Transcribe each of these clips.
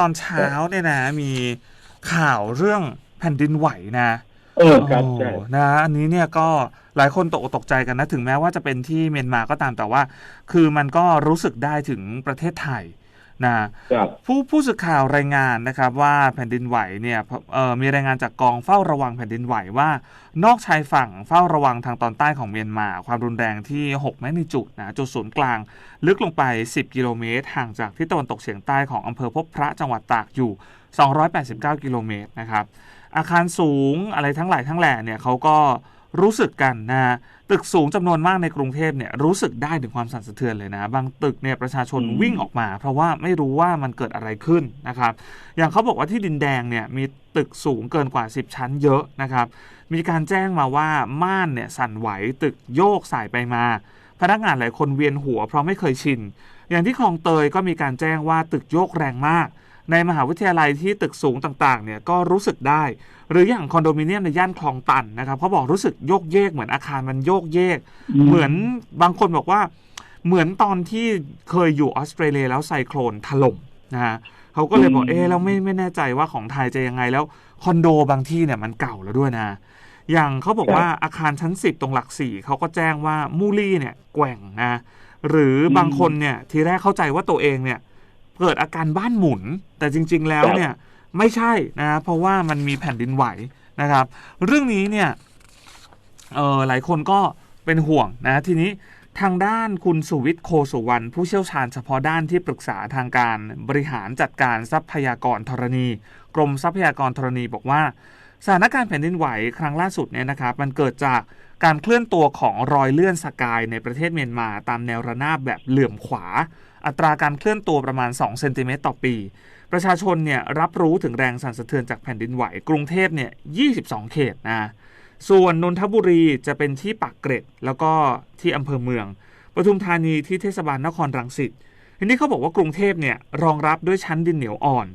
ตอนเช้าเนี่ยนะ มีข่าวเรื่องแผ่นดินไหวนะเออครับใช่โอ้นะอันนี้เนี่ยก็หลายคนตกอกตกใจกันนะ ถึงแม้ว่าจะเป็นที่เมียนมาก็ตามแต่ว่า คือมันก็รู้สึกได้ถึงประเทศไทย นะครับผู้ผู้สื่อข่าวรายงานนะครับว่าแผ่นดินไหวเนี่ยเอ่อมีรายงานจากกองเฝ้าระวังแผ่นดินไหวว่า นอกชายฝั่งเฝ้าระวังทางตอนใต้ของเมียนมา ความรุนแรงที่ 6 แมกนิจูดนะจุดศูนย์กลาง ลึกลงไป 10 กิโลเมตร ห่างจากที่ตะวันตกเฉียงใต้ของอำเภอพบพระจังหวัดตากอยู่ 289 กิโลเมตรนะครับอาคารสูงอะไรทั้งหลายทั้งแหล่เนี่ยเขาก็ รู้สึกกันนะ ตึกสูงจำนวนมากในกรุงเทพเนี่ยรู้สึกได้ถึงความสั่นสะเทือนเลยนะ บางตึกเนี่ยประชาชนอืมวิ่งออกมา เพราะว่าไม่รู้ว่ามันเกิดอะไรขึ้นนะครับ อย่างเขาบอกว่าที่ดินแดงเนี่ยมีตึกสูงเกินกว่า 10 ชั้นเยอะนะครับ มีการแจ้งมาว่าม่านเนี่ยสั่นไหวตึกโยกสายไปมา พนักงานหลายคนเวียนหัวเพราะไม่เคยชิน อย่างที่คลองเตยก็มีการแจ้งว่าตึกโยกแรงมาก ในมหาวิทยาลัยที่ตึกสูงต่างๆเนี่ยก็รู้สึกได้ หรืออย่างคอนโดมิเนียมในย่านคลองตันนะครับเขาบอกรู้สึกโยกเยกเหมือนอาคารมันโยกเยก เหมือนบางคนบอกว่า เหมือนตอนที่เคยอยู่ออสเตรเลียแล้วไซโคลนถล่มนะฮะเขาก็เลยบอกอืมเอ๊ะเราไม่ไม่แน่ใจว่าของไทยจะยังไงแล้วคอนโดบางที่เนี่ยมันเก่าแล้วด้วยนะอย่างเขาบอกว่าอาคารชั้นสิบตรงหลักสี่เขาก็แจ้งว่ามูลี่เนี่ยแกว่งนะหรือบางคนเนี่ยทีแรกเข้าใจว่าตัวเองเนี่ย เกิดอาการบ้านหมุน แต่จริง ๆ แล้วเนี่ยไม่ใช่นะเพราะว่ามันมีแผ่นดินไหวนะครับ เรื่องนี้เนี่ยเออหลายคนก็เป็นห่วงนะทีนี้ทางด้านคุณสุวิทย์โคสุวรรณผู้เชี่ยวชาญเฉพาะด้านที่ปรึกษาทางการบริหารจัดการทรัพยากรธรณี กรมทรัพยากรธรณีบอกว่าสถานการณ์แผ่นดินไหวครั้งล่าสุดเนี่ยนะครับ มันเกิดจากการเคลื่อนตัวของรอยเลื่อนสกายในประเทศเมียนมา ตามแนวระนาบแบบเหลื่อมขวา อัตราการเคลื่อนตัวประมาณ 2 เซนติเมตรต่อปี ประชาชนเนี่ยรับรู้ถึงแรงสั่นสะเทือนจากแผ่นดินไหว กรุงเทพเนี่ย 22 เขตนะ ส่วนนนทบุรีจะเป็นที่ปากเกร็ด แล้วก็ที่อำเภอเมือง ปทุมธานีที่เทศบาลนครรังสิต ทีนี้เขาบอกว่ากรุงเทพเนี่ยรองรับด้วยชั้นดินเหนียวอ่อน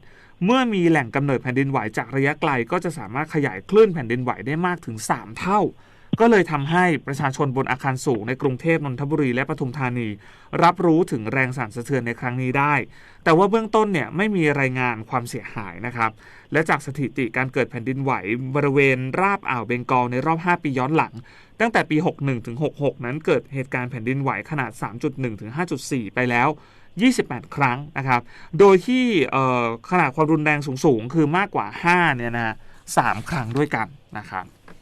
เมื่อมีแหล่งกำเนิดแผ่นดินไหวจากระยะไกล ก็จะสามารถขยายคลื่นแผ่นดินไหวได้มากถึง 3 เท่า ก็เลยทำให้ประชาชนบนอาคารสูงในกรุงเทพนนทบุรีและปทุมธานี รับรู้ถึงแรงสั่นสะเทือนในครั้งนี้ได้ แต่ว่าเบื้องต้นเนี่ยไม่มีรายงานความเสียหายนะครับ และจากสถิติการเกิดแผ่นดินไหวบริเวณราบอ่าวเบงกอลในรอบ 5 ปีย้อนหลัง ตั้งแต่ปี 61ถึง66 นั้นเกิดเหตุการณ์แผ่นดินไหวขนาด 3.1ถึง5.4 ไปแล้ว 28 ครั้งนะครับ โดยที่ขนาดความรุนแรงสูงๆคือมากกว่า 5 เนี่ยนะสามครั้งด้วยกันนะครับ